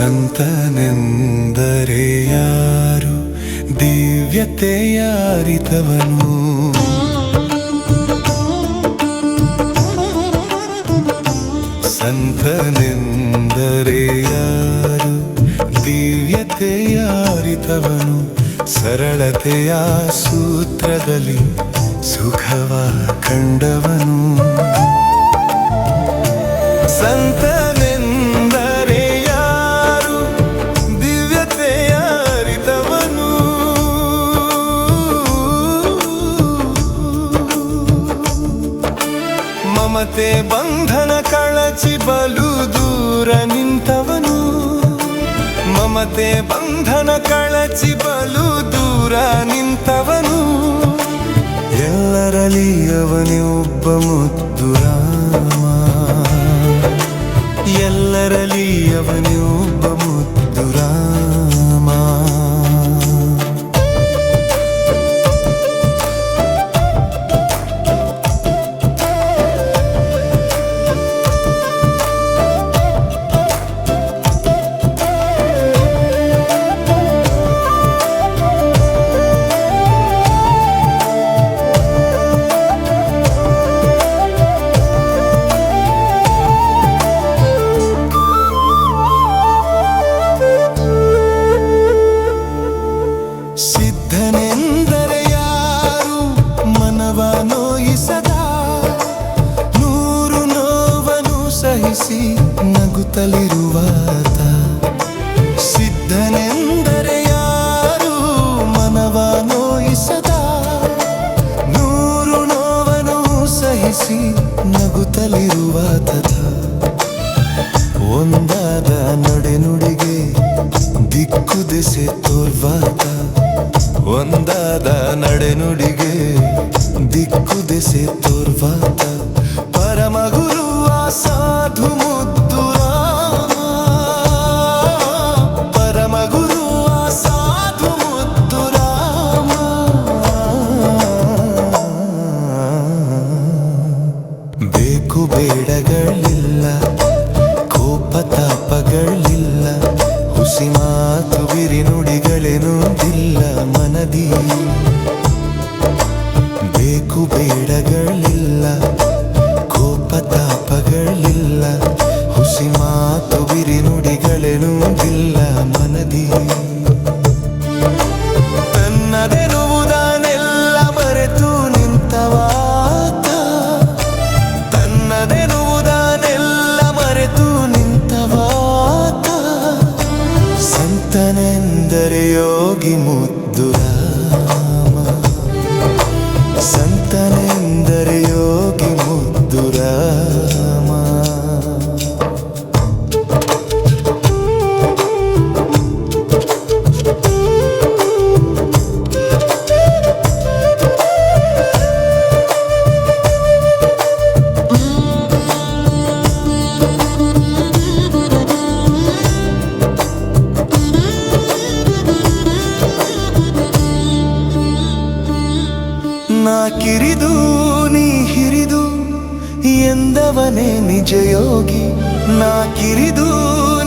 ಸಂತನೆಂದರೆ ಯಾರು ದಿವ್ಯತೆ ಯಾರಿತವನು ಸಂತನೆಂದರೆ ಯಾರು ದಿವ್ಯತೆ ಯಾರಿತವನು ಸರಳತೆಯ ಸೂತ್ರದಲ್ಲಿ ಸುಖವ ಕಂಡವನು. ಮಮತೆ ಬಂಧನ ಕಳಚಿ ಬಲು ದೂರ ನಿಂತವನು. ಮಮತೆ ಬಂಧನ ಕಳಚಿ ಬಲು ದೂರ ಸಹಿಸಿ ನಗುತ್ತಲಿರುವಾತ ಸಿದ್ಧನೆಂದರೆ ಯಾರು ಮನವ ನೋಯಿಸದ? ನೂರು ನೋವನು ಸಹಿಸಿ ನಗುತ್ತಲಿರುವಾತ ಒಂದಾದ ನಡೆನುಡಿಗೆ ದಿಕ್ಕು ದೆಸೆ ತೋರ್ವಾತ ಒಂದಾದ ನಡೆನುಡಿಗೆ ದಿಕ್ಕು ದೆಸೆ ತೋರ್ವಾತ ಮನದಿ ಬೇಕು ಬೇಡಗಳಿಲ್ಲ ಕೋಪ ತಾಪಗಳಿಲ್ಲ ಹುಸಿ ಮಾತು ಬಿರಿ ನುಡಿಗಳೇನೋದಿಲ್ಲ ಮನದಿ. ನಾ ಕಿರಿದು ನೀ ಹಿರಿದು, ಎಂದವನೇ ನಿಜ ಯೋಗಿ ನಾ ಕಿರಿದು,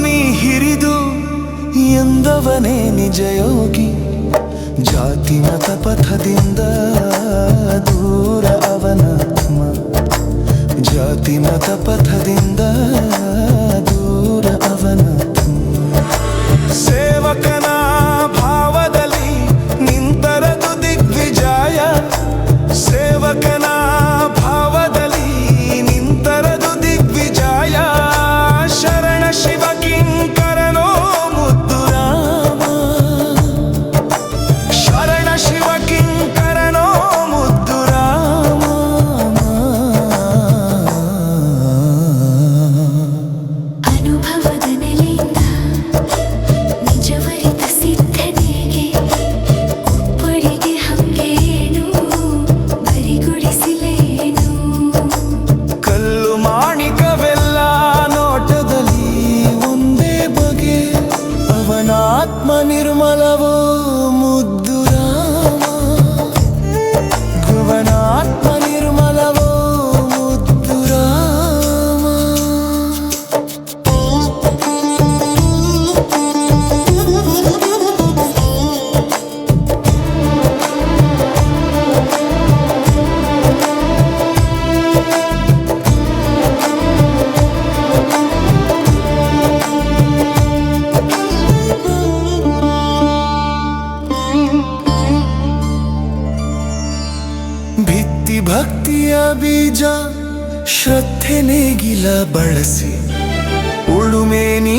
ನೀ ಹಿರಿದು, ಎಂದವನೇ ನಿಜ ಯೋಗಿ ಜಾತಿ ಮತ ಪಥದಿಂದ ದೂರ ಅವನ ಜಾತಿ ಮತ ಪಥದಿಂದ ಭಿತ್ತಿ ಭಕ್ತಿಯ ಬೀಜ ಶ್ರದ್ಧೆ ನೇಗಿಲ ಬಳಸಿ. ಉಳುಮೆ ನೀ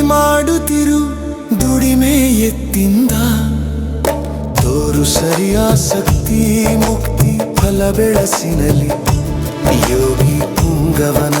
ಮಾಡುತ್ತಿರು, ದುಡಿಮೆ ಎತ್ತಿಂದ. ತೋರು ಸರಿಯಾಸಕ್ತಿ ಮುಕ್ತಿ, ಫಲ ಬೆಳಸಿನಲಿ ಯೋಗಿ ಪುಂಗವನ